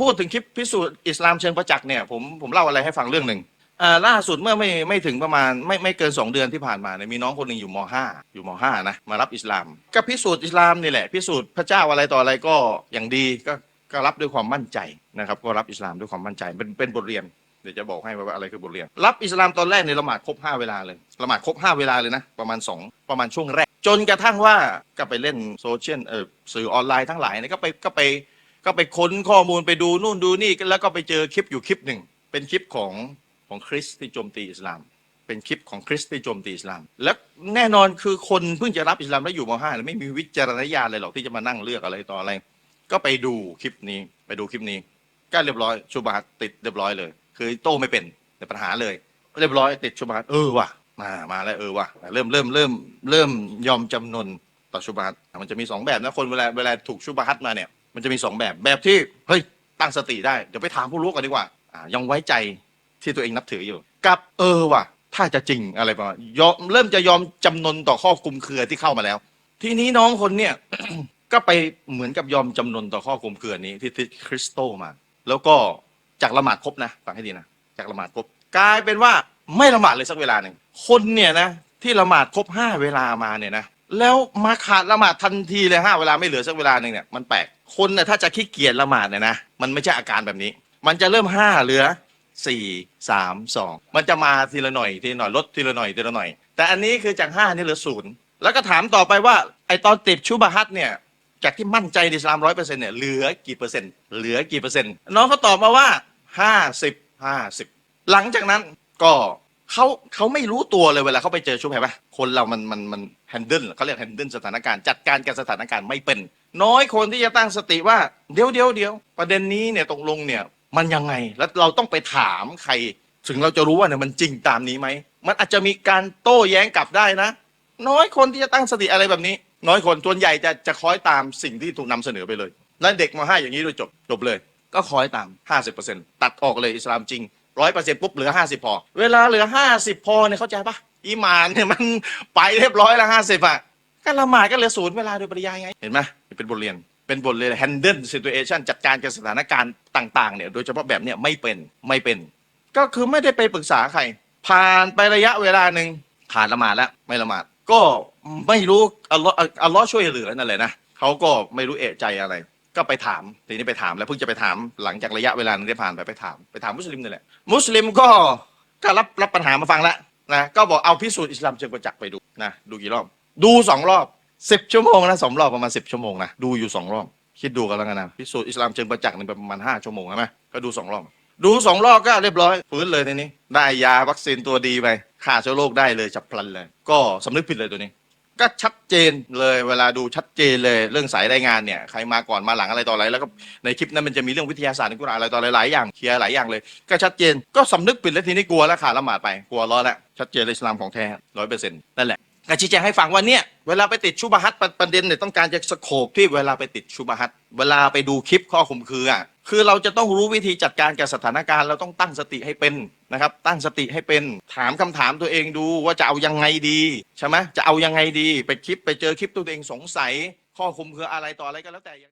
พูดถึงคลิปพิสูจน์อิสลามเชิงประจักษ์เนี่ยผมผมเล่าอะไรให้ฟังเรื่องหนึ่งอ่าล่าสุดเมื่อไม่ไม่ถึงประมาณไม่ไม่เกิน 2 เดือนที่ผ่านมาเนี่ยมีน้องคนหนึ่งอยู่ม .5 อยู่ม .5 นะมารับอิสลาม ก็พิสูจน์อิสลามนี่แหละพิสูจน์พระเจ้าอะไรต่ออะไรก็อย่างดีก็ก็รับด้วยความมั่นใจนะครับก็รับอิสลามด้วยความมั่นใจเป็นเป็นบทเรียนเดี๋ยวจะบอกให้ว่าอะไรคือบทเรียน รับอิสลามตอนแรกในละหมาดครบ5เวลาเลยละหมาดครบ5เวลาเลยนะประมาณ 2 ประมาณช่วงแรก จนกระทั่งว่าก็ไปเล่นโซเชียลเออสื่อออนไลน์ทั้งหลายเนี่ยก็ไปก็ไป ก็ไปค้นข้อมูลไปดูนู่นดูนี่แล้วก็ไปเจอคลิปอยู่คลิปหนึ่ง เป็นคลิปของของคริสที่โจมตีอิสลาม เป็นคลิปของคริสที่โจมตีอิสลาม และแน่นอนคือคนเพิ่งจะรับอิสลามแล้วอยู่ม .5 ไม่มีวิจารณญาณเลยหรอกที่จะมานั่งเลือกอะไรต่ออะไร ก็ไปดูคลิปนี้ไปดูคลิปนี้ก็เรียบร้อยชูบาติดเรียบร้อยเลย คือโต้ไม่เป็นแต่ปัญหาเลย เรียบร้อยติดชูบาเออว่ะมามาแล้วเออว่ะเริ่มเริ่มเริ่มเริ่มยอมจำนนต่อชูบามันจะมีสองแบบนะคนเวลาเวลาถูกชูบาตมาเนี่ย มันจะมีสองแบบแบบที่เฮ้ยตั้งสติได้เดี๋ยวไปถามผู้รู้กันดีกว่าอ่า ยังไว้ใจที่ตัวเองนับถืออยู่ กับเออว่ะถ้าจะจริงอะไรประมาณยอมเริ่มจะยอมจำนนต่อข้อคลุมเครือที่เข้ามาแล้ว ทีนี้น้องคนเนี่ย ก็ไปเหมือนกับยอมจำนนต่อข้อคลุมเครือนี้ที่ที่คริสโตมา แล้วก็จากละหมาดครบนะฟังให้ดีนะจากละหมาดครบกลายเป็นว่าไม่ละหมาดเลยสักเวลาหนึ่งคนเนี่ยนะที่ละหมาดครบห้าเวลามาเนี่ยนะ แล้วมาขาดละหมาดทันทีเลยห้าเวลาไม่เหลือสักเวลาหนึ่งเนี่ยมันแปลกคนเนี่ยถ้าจะขี้เกียจละหมาดเนี่ยนะมันไม่ใช่อาการแบบนี้ มันจะเริ่มห้าเหลือสี่สามสองมันจะมาทีละหน่อยทีละหน่อยลดทีละหน่อยทีละหน่อย แต่อันนี้คือจากห้านี่เหลือศูนย์แล้วก็ถามต่อไปว่าไอตอนติดชูบะฮัตเนี่ยจากที่มั่นใจในอิสลามร้อยเปอร์เซ็นต์เนี่ยเหลือกี่เปอร์เซ็นต์เหลือกี่เปอร์เซ็นต์น้องเขาตอบมาว่าห้าสิบห้าสิบหลังจากนั้นก็ เขาเขาไม่รู้ตัวเลยเวลาเขาไปเจอชุบแพปะคนเรามันมันมันแฮนเดิลเขาเรียกแฮนเดิลสถานการณ์จัดการกับสถานการณ์ไม่เป็น น้อยคนที่จะตั้งสติว่าเดี๋ยวเดี๋ยวเดี๋ยวประเด็นนี้เนี่ยตกลงเนี่ยมันยังไงแล้วเราต้องไปถามใคร ถึงเราจะรู้ว่าเนี่ยมันจริงตามนี้ไหมมันอาจจะมีการโต้แย้งกลับได้นะ น้อยคนที่จะตั้งสติอะไรแบบนี้ น้อยคนส่วนใหญ่จะจะคอยตามสิ่งที่ถูกนำเสนอไปเลย แล้วเด็กมาให้อย่างนี้โดยจบจบเลย ก็คอยตาม 50%ตัดออกเลยอิสลามจริง ร้อยเปอร์เซ็นต์ปุ๊บเหลือ50พอ เวลาเหลือ50พอเนี่ยเข้าใจปะอีหมานเนี่ยมันไปเรียบร้อยแล้ว50อะก็ละหมาดก็เหลือศูนย์เวลาโดยปริยายไง เห็นไหมนี่เป็นบทเรียน เป็นบทเรียน handle situation จัดการกับสถานการณ์ต่าง ๆ เนี่ย โดยเฉพาะแบบเนี้ยไม่เป็นไม่เป็น ก็คือไม่ได้ไปปรึกษาใคร ผ่านไประยะเวลาหนึ่งขาดละหมาดแล้วไม่ละหมาด ก็ไม่รู้อัลลอฮ์อัลลอฮ์ช่วยเหลือนั่นแหละนะเขาก็ไม่รู้เอะใจอะไร ก็ไปถามทีนี้ไปถามแล้วเพิ่งจะไปถามหลังจากระยะเวลานึงได้ผ่านไปไปถาม ไปถามมุสลิมนี่แหละมุสลิมก็ก็รับรับปัญหามาฟังแล้วนะก็บอกเอาพิสูจน์อิสลามเชิงประจักษ์ไปดูนะดูกี่รอบ ดูสองรอบสิบชั่วโมงนะสองรอบประมาณสิบชั่วโมงนะดูอยู่สองรอบคิดดูกันแล้วกันนะพิสูจน์อิสลามเชิงประจักษ์นี่ประมาณห้าชั่วโมงใช่ไหมก็ดูสองรอบดูสองรอบก็เรียบร้อยฟื้นเลยทีนี้ ได้ยาวัคซีนตัวดีไปฆ่าเชื้อโรคได้เลยจับพลันเลย ก็สำนึกผิดเลยตัวนี้ ก็ชัดเจนเลยเวลาดูชัดเจนเลยเรื่องสายรายงานเนี่ยใครมาก่อนมาหลังอะไรต่ออะไรแล้วก็ในคลิปนั้นมันจะมีเรื่องวิทยาศาสตร์ในกุรอานอะไรต่ออะไรหลายอย่างเคลียร์หลายอย่างเลย ก็ชัดเจนก็สำนึกผิดแล้วทีนี้กลัวแล้วขาดละหมาดไปกลัวล้อนแล้วชัดเจนเลยอิสลามของแท้ร้อยเปอร์เซ็นต์นั่นแหละก็ชี้แจงให้ฟังว่าเนี่ยเวลาไปติดชุบะฮัตประประเด็นเนี่ยต้องการจะสโคบที่เวลาไปติดชุบะฮัตเวลาไปดูคลิปข้อข่มคืออะ คือเราจะต้องรู้วิธีจัดการกับสถานการณ์เราต้องตั้งสติให้เป็นนะครับ ตั้งสติให้เป็นถามคำถามตัวเองดูว่าจะเอายังไงดีใช่ไหมจะเอายังไงดี ไปคลิปไปเจอคลิปตัวเองสงสัย ข้อคุมคืออะไรต่ออะไรก็แล้วแต่